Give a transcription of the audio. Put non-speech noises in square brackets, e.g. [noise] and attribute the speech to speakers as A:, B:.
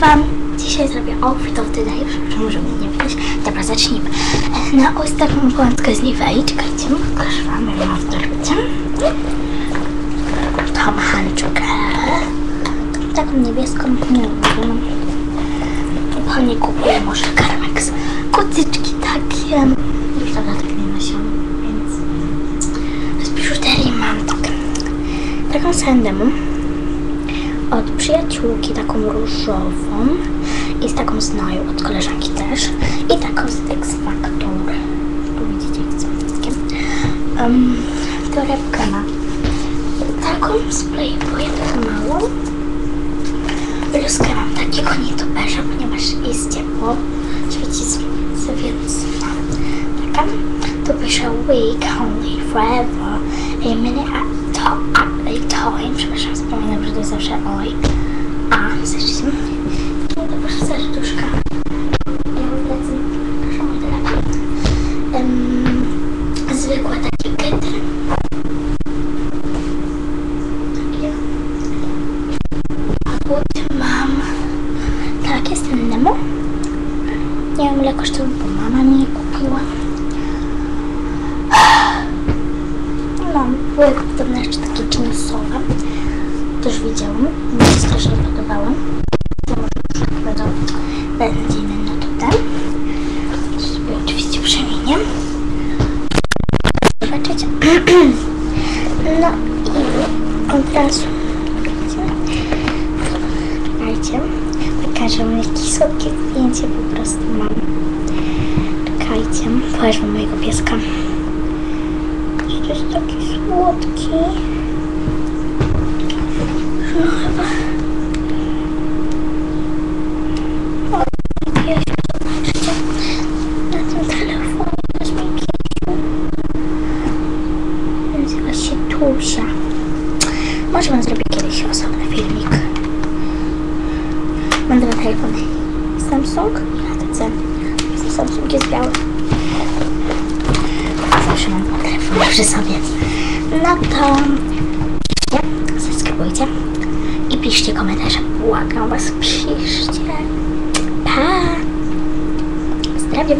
A: nagrywam. Dzisiaj zrobię outfit of the day. Przepraszam, może mnie nie widać. Dobra, zacznijmy. Na ostatnią kładkę z Nivei. Czekajcie, pokażę wam, jak mam w torebce. Tą hańczkę. Taką niebieską. Nie wiem. Pani kupuje może karmex. Kotyczki takie. Już dawno tak nie nosiłam, więc... Z biżuterii mam tak. Taką sandemą od przyjaciółki, taką różową i z taką z Noju od koleżanki też i taką z X Factor. Tu widzicie jak są wszystkie. Um, torebkę ma taką z Playboya, taką małą. Bluzkę mam takiego nietoperza, ponieważ jest ciepło, świeci słońce, więc taką. Tu pisze We can live forever, a minute to, at time. Przepraszam, wspominam, że to jest zawsze oj. A. No to proszę serduszka. Ja mam plecy. Proszę mój telefon. Um, zwykłe takie kety. Takie. A potem mam tak, Nemo. Nie wiem ile kosztuje, bo mama mi kupiła. Mam były podobne jeszcze takie jeansowe. Też widziałam. Się strasznie podobały. To może będą benziny na tutaj. Sobie oczywiście przemienię. Zobaczycie. [clears throat] No i od razu Czekajcie. Pokażę wam jakie słodkie zdjęcie po prostu mam. Czekajcie. Pokażę mojego pieska. To jest taki słodki. No chyba. O. Na tym telefonie jest mój piesiu. Nazywa się Tusia. Może wam zrobię kiedyś osobny filmik. Mam dwa telefony. Samsung i HTC. Samsung jest biały. Zawsze przy sobie. No to subskrybujcie i piszcie komentarze. Błagam was, piszcie. Pa! Pozdrawiam.